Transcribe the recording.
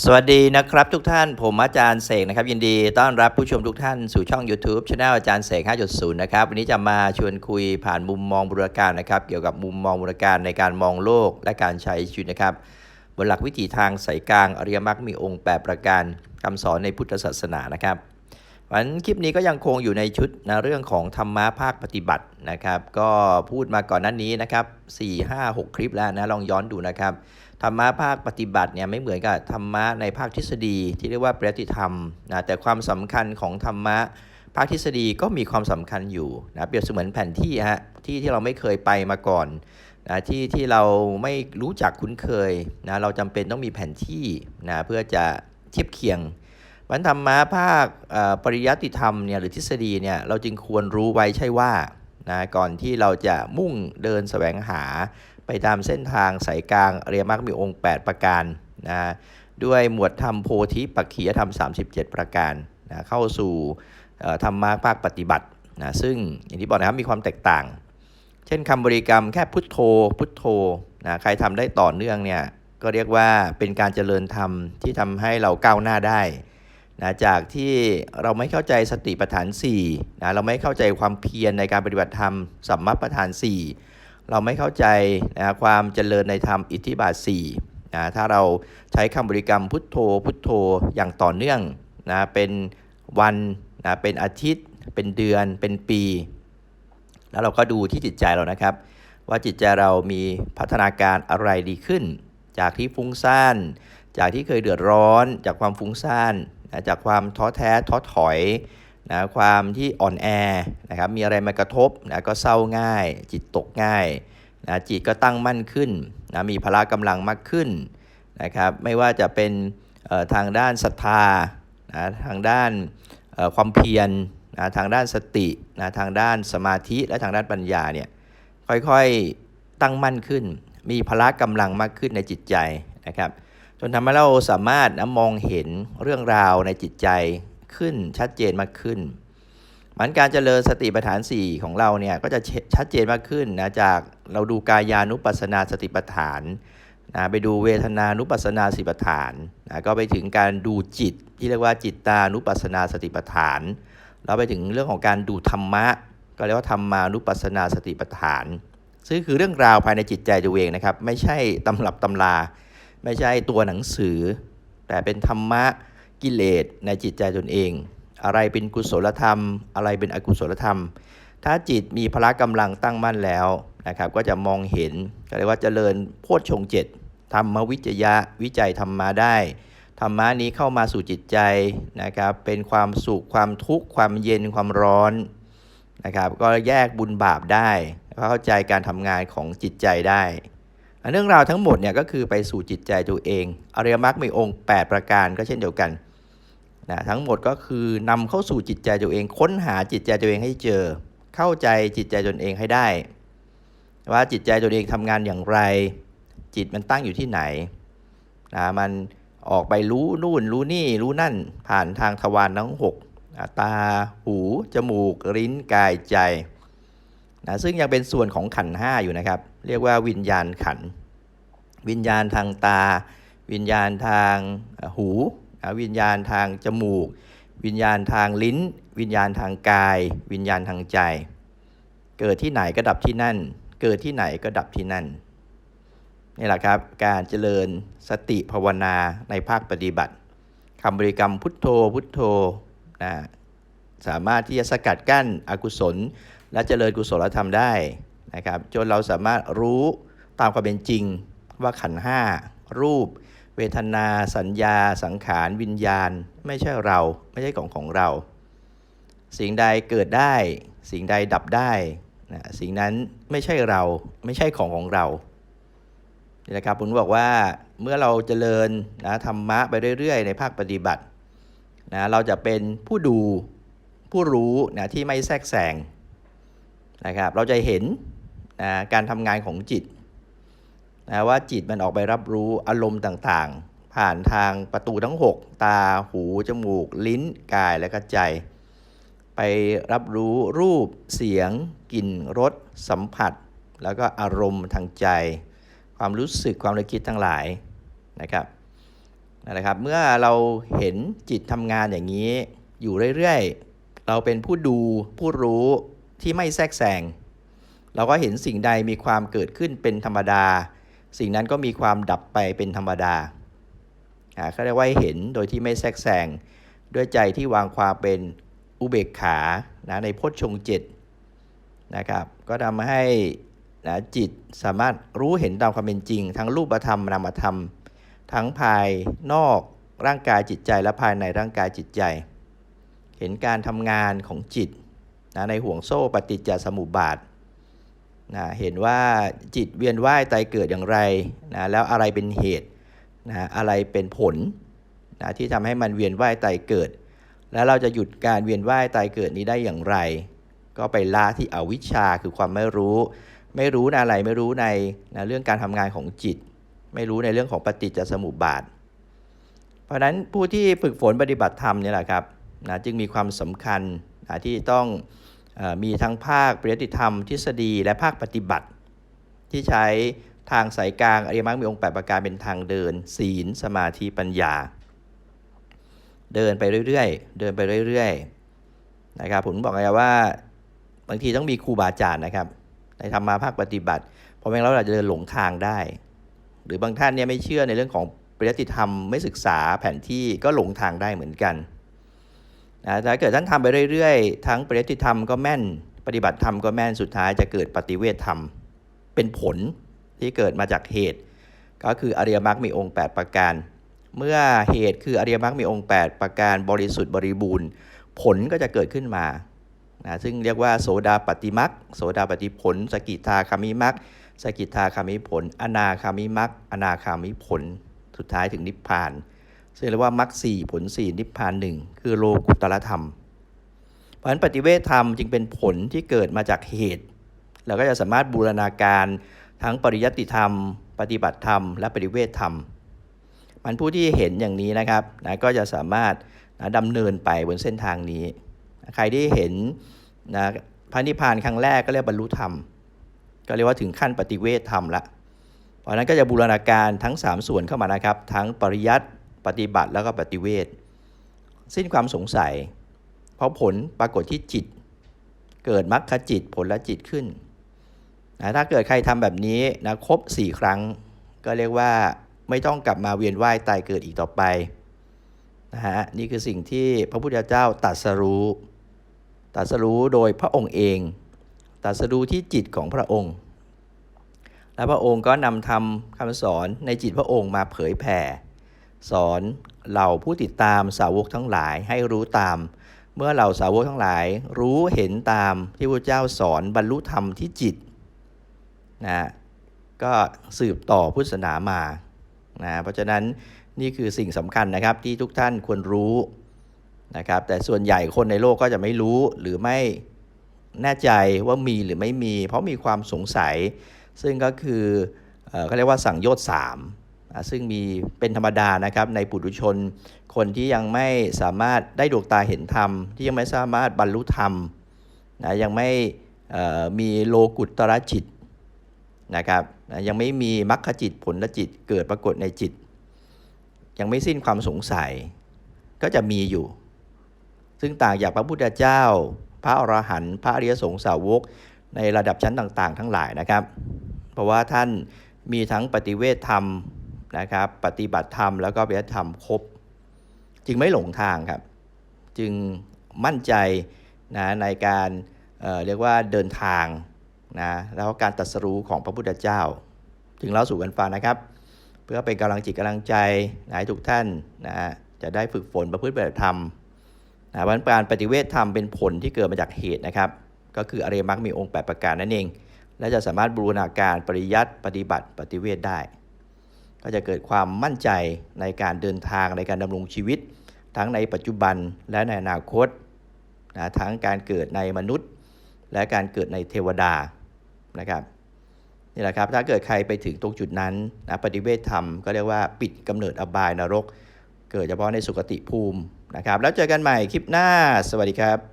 สวัสดีนะครับทุกท่านผมอาจารย์เสกนะครับยินดีต้อนรับผู้ชมทุกท่านสู่ช่อง YouTube Channel อาจารย์เสก 5.0 นะครับวันนี้จะมาชวนคุยผ่านมุมมองบูรการนะครับเกี่ยวกับมุมมองบูรการในการมองโลกและการใช้ชีวิตนะครับบนหลักวิถีทางสายกลางอริยมรรคมีองค์ 8 ประการคำสอนในพุทธศาสนานะครับวันคลิปนี้ก็ยังคงอยู่ในชุดนะเรื่องของธรรมะภาคปฏิบัตินะครับ ก็พูดมาก่อนหน้านี้นะครับ4 5 6 คลิปแล้วนะลองย้อนดูนะครับ ธรรมะภาคปฏิบัติเนี่ยไม่เหมือนกับธรรมะในภาคทฤษฎีที่เรียกว่าปฏิธรรมนะแต่ความสำคัญของธรรมะภาคทฤษฎีก็มีความสำคัญอยู่นะเปรียบเสมือนแผนที่ฮะที่ที่เราไม่เคยไปมาก่อนนะที่ที่เราไม่รู้จักคุ้นเคยนะเราจำเป็นต้องมีแผนที่นะเพื่อจะเทียบเคียงวันธรรมะภาคปริยัติธรรมเนี่ยหรือทฤษฎีเนี่ยเราจึงควรรู้ไว้ใช่ว่า นะก่อนที่เราจะมุ่งเดินแสวงหาไปตามเส้นทางสายกลางอริยมรรคมีองค์ 8 ประการนะด้วยหมวดธรรมโพธิปักขียธรรม 37 ประการนะเข้าสู่ธรรมะภาคปฏิบัตินะซึ่งอย่างที่บอกนะครับมีความแตกต่าง เช่นคำบริกรรมแค่พุทโธ พุทโธนะใครทำได้ต่อเนื่องเนี่ยก็เรียกว่าเป็นการเจริญธรรมที่ทำให้เราก้าวหน้าได้ นะจากที่เราไม่เข้าใจสติปัฏฐาน4นะเราไม่เข้าใจความเพียรในการปฏิบัติธรรมสัมมาปัฏฐาน 4 เราไม่เข้าใจนะความเจริญในธรรมอิทธิบาท4นะถ้าเราใช้คำบริกรรมพุทโธ พุทโธอย่างต่อเนื่องนะเป็นวันนะเป็นอาทิตย์ เป็นเดือนเป็นปี แล้วเราก็ดูที่จิตใจเรานะครับ ว่าจิตใจเรามีพัฒนาการอะไรดีขึ้น จากที่ฟุ้งซ่าน จากที่เคยเดือดร้อน จากความฟุ้งซ่าน นะจากความท้อแท้ท้อถอยนะความที่อ่อนแอนะครับมีอะไรมากระทบนะก็เศร้าง่าย จิตตกง่ายนะจิตก็ตั้งมั่นขึ้นนะมีพละกำลังมากขึ้นนะครับไม่ว่าจะเป็นเอ่อทางด้านศรัทธานะทางด้านความเพียรนะทางด้านสตินะทางด้านสมาธิและทางด้านปัญญาเนี่ยค่อยๆตั้งมั่นขึ้น มีพละกำลังมากขึ้นในจิตใจนะครับ จนทำให้เราสามารถนะมองเห็นเรื่องราวในจิตใจขึ้นชัดเจนมากขึ้นมันการเจริญสติปัฏฐาน 4 ของเราเนี่ยก็จะชัดเจนมากขึ้นนะจากเราดูกายานุปัสสนาสติปัฏฐานนะไปดูเวทนานุปัสสนาสติปัฏฐานนะก็ไปถึงการดูจิตที่เรียกว่าจิตตานุปัสสนาสติปัฏฐานแล้วไปถึงเรื่องของการดูธรรมะ ก็เรียกว่าธรรมานุปัสสนาสติปัฏฐาน ซึ่งคือเรื่องราวภายในจิตใจตัวเองนะครับ ไม่ใช่ตำรับตำรา ไม่ใช่ตัวหนังสือ แต่เป็นธรรมะกิเลสในจิตใจตนเอง อะไรเป็นกุศลธรรม อะไรเป็นอกุศลธรรม ถ้าจิตมีพละกำลังตั้งมั่นแล้วนะครับ ก็จะมองเห็นก็เรียกว่าเจริญโพชฌงเจ็ดธรรมวิจยะวิจัยธรรมาได้ธรรมะนี้เข้ามาสู่จิตใจนะครับเป็นความสุขความทุกข์ความเย็นความร้อนนะครับ ก็แยกบุญบาปได้เข้าใจการทำงานของจิตใจได้ เรื่องราวทั้งหมดเนี่ยก็คือไปสู่จิตใจตัวเองอริยมรรคมีองค์ 8 ประการก็เช่นเดียวกันนะทั้งหมดก็คือนำเข้าสู่จิตใจตัวเอง ค้นหาจิตใจตัวเองให้เจอ เข้าใจจิตใจตนเองให้ได้ ว่าจิตใจตัวเองทำงานอย่างไร จิตมันตั้งอยู่ที่ไหนนะมันออกไปรู้นู่นรู้นี่รู้นั่นผ่านทางทวารทั้งหกตาหู จมูก ลิ้นกายใจนะซึ่งยังเป็นส่วนของขันห้าอยู่นะครับ เรียกว่าวิญญาณขันธ์วิญญาณทางตา วิญญาณทางหูวิญญาณทางจมูก วิญญาณทางลิ้น วิญญาณทางกาย วิญญาณทางใจ เกิดที่ไหนก็ดับที่นั่น เกิดที่ไหนก็ดับที่นั่นนี่แหละครับการเจริญสติภาวนาในภาคปฏิบัติคำบริกรรมพุทโธพุทโธนะสามารถที่จะสกัดกั้นอกุศล และเจริญกุศลธรรมได้ นะครับจนเราสามารถรู้ตามความเป็นจริงว่าขันห้ารูป เวทนา สัญญา สังขาร วิญญาณ ไม่ใช่เราไม่ใช่ของของเรา สิ่งใดเกิดได้ สิ่งใดดับได้นะสิ่งนั้นไม่ใช่เราไม่ใช่ของของเรานี่นะครับผมบอกว่าเมื่อเราเจริญนะธรรมะไปเรื่อย ๆ ในภาคปฏิบัตินะเราจะเป็นผู้ดูผู้รู้นะที่ไม่แทรกแซงนะครับ เราจะเห็น นะการทำงานของจิตนะว่าจิตมันออกไปรับรู้อารมณ์ต่างๆ ผ่านทางประตูทั้ง 6 ตาหูจมูก ลิ้นกายและก็ใจ ไปรับรู้รูปเสียงกลิ่นรสสัมผัส แล้วก็อารมณ์ทางใจ ความรู้สึกความนึกคิดทั้งหลายนะครับนะครับ เมื่อเราเห็นจิตทำงานอย่างนี้อยู่เรื่อยๆ เราเป็นผู้ดูผู้รู้ที่ไม่แทรกแซง เราก็เห็นสิ่งใดมีความเกิดขึ้นเป็นธรรมดา สิ่งนั้นก็มีความดับไปเป็นธรรมดาอ่าเขาเรียกว่าเห็นโดยที่ไม่แทรกแซงด้วยใจที่วางความเป็นอุเบกขานะในโพชฌงเจ็ดนะครับก็ทำให้นะจิตสามารถรู้เห็นตามความเป็นจริง ทั้งรูปธรรมนามธรรม ทั้งภายนอกร่างกายจิตใจและภายในร่างกายจิตใจ เห็นการทำงานของจิตนะในห่วงโซ่ปฏิจจสมุปบาท นะเห็นว่าจิตเวียนว่ายตายเกิดอย่างไรนะแล้วอะไรเป็นเหตุนะอะไรเป็นผลนะที่ทำให้มันเวียนว่ายตายเกิด แล้วเราจะหยุดการเวียนว่ายตายเกิดนี้ได้อย่างไร ก็ไปละที่อวิชชาคือความไม่รู้ ไม่รู้ในอะไรไม่รู้ในนะเรื่องการทำงานของจิต ไม่รู้ในเรื่องของปฏิจจสมุปบาท เพราะฉะนั้นผู้ที่ฝึกฝนปฏิบัติธรรมนี่แหละครับนะจึงมีความสำคัญนะที่ต้อง มีทั้งภาคปริยัติธรรมทฤษฎีและภาคปฏิบัติ ที่ใช้ทางสายกลางอริยมรรคมีองค์แประการเป็นทางเดิน ศีล สมาธิปัญญา เดินไปเรื่อยๆ เดินไปเรื่อยๆนะครับผมบอกไงว่าบางทีต้องมีครูบาอาจารย์นะครับในธรรมาภาคปฏิบัติ เพราะไม่งั้นเราอาจจะเดินหลงทางได้ หรือบางท่านเนี่ยไม่เชื่อในเรื่องของปริยัติธรรมไม่ศึกษาแผนที่ก็หลงทางได้เหมือนกัน นะถ้าเกิดท่านทำไปเรื่อยๆ ทั้งปริยัติธรรมก็แม่น ปฏิบัติธรรมก็แม่น สุดท้ายจะเกิดปฏิเวทธรรม เป็นผลที่เกิดมาจากเหตุ ก็คืออริยมรรคมีองค์ 8 ประการ เมื่อเหตุคืออริยมรรคมีองค์ 8 ประการบริสุทธิ์บริบูรณ์ ผลก็จะเกิดขึ้นมานะซึ่งเรียกว่าโสดาปฏิมักโสดาปฏิผล สกิทาคามิมักสกิทาคามิผล อนาคามิมักอนาคามิผล สุดท้ายถึงนิพพาน ซึ่งเรียกว่ามักสี่ผลสี่นิพพานหนึ่งคือโลกุตตรธรรม เพราะฉะนั้นปฏิเวทธรรมจึงเป็นผลที่เกิดมาจากเหตุ เราก็จะสามารถบูรณาการทั้งปริยัติธรรม ปฏิบัติธรรม และปฏิเวทธรรม มันผู้ที่เห็นอย่างนี้นะครับนะก็จะสามารถนะดำเนินไปบนเส้นทางนี้ ใครที่เห็นนะพระนิพพานครั้งแรกก็เรียกบรรลุธรรม ก็เรียกว่าถึงขั้นปฏิเวทธรรมละ เพราะฉะนั้นก็จะบูรณาการทั้ง 3 ส่วนเข้ามานะครับ ทั้งปริยัติ ปฏิบัติแล้วก็ปฏิเวทสิ้นความสงสัย เพราะผลปรากฏที่จิต เกิดมรรคจิตผลละจิตขึ้นนะถ้าเกิดใครทำแบบนี้นะครบ 4 ครั้ง ก็เรียกว่าไม่ต้องกลับมาเวียนว่ายตายเกิดอีกต่อไปนะฮะนี่คือสิ่งที่พระพุทธเจ้าตรัสรู้ตรัสรู้โดยพระองค์เองตรัสรู้ที่จิตของพระองค์ และพระองค์ก็นำทำคำสอนในจิตพระองค์มาเผยแผ่ สอนเหล่าผู้ติดตามสาวกทั้งหลายให้รู้ตาม เมื่อเหล่าสาวกทั้งหลาย รู้เห็นตามที่พระเจ้าสอนบรรลุธรรมที่จิตนะก็สืบต่อพุทธศาสนามานะเพราะฉะนั้นนี่คือสิ่งสำคัญนะครับที่ทุกท่านควรรู้นะครับแต่ส่วนใหญ่คนในโลกก็จะไม่รู้หรือไม่แน่ใจว่ามีหรือไม่มี เพราะมีความสงสัย ซึ่งก็คือเขาเรียกว่าสังโยชน์สาม ซึ่งมีเป็นธรรมดานะครับในปุถุชน คนที่ยังไม่สามารถได้ดวงตาเห็นธรรม ที่ยังไม่สามารถบรรลุธรรมนะยังไม่มีโลกุตตรจิตนะครับนะยังไม่มีมรรคจิตผลจิตเกิดปรากฏในจิต ยังไม่สิ้นความสงสัย ก็จะมีอยู่ ซึ่งต่างจากพระพุทธเจ้า พระอรหันต์พระอริยสงสาวก ในระดับชั้นต่างๆ ทั้งหลายนะครับ เพราะว่าท่านมีทั้งปฏิเวทธรรม นะครับ ปฏิบัติธรรมแล้วก็ปฏิบัติธรรมครบ จึงไม่หลงทางครับ จึงมั่นใจนะในการเเรียกว่าเดินทางนะแล้วก็การตรัสรู้ของพระพุทธเจ้า ถึงเล่าสู่กันฟังนะครับ เพื่อเป็นกำลังจิตกำลังใจนะให้ทุกท่านนะจะได้ฝึกฝนประพฤติปฏิบัติธรรมนะวันการปฏิเวทธรรมเป็นผลที่เกิดมาจากเหตุนะครับ ก็คืออริยมรรคมีองค์ 8 ประการนั่นเอง และจะสามารถบูรณาการปริยัติปฏิบัติปฏิเวทได้ ก็จะเกิดความมั่นใจในการเดินทางในการดำรงชีวิต ทั้งในปัจจุบันและในอนาคตนะทั้งการเกิดในมนุษย์ และการเกิดในเทวดานะครับนี่แหละครับถ้าเกิดใครไปถึงตรงจุดนั้นนะปฏิเวทธรรมก็เรียกว่าปิดกำเนิดอบายนรก เกิดเฉพาะในสุคติภูมินะครับ แล้วเจอกันใหม่คลิปหน้า สวัสดีครับ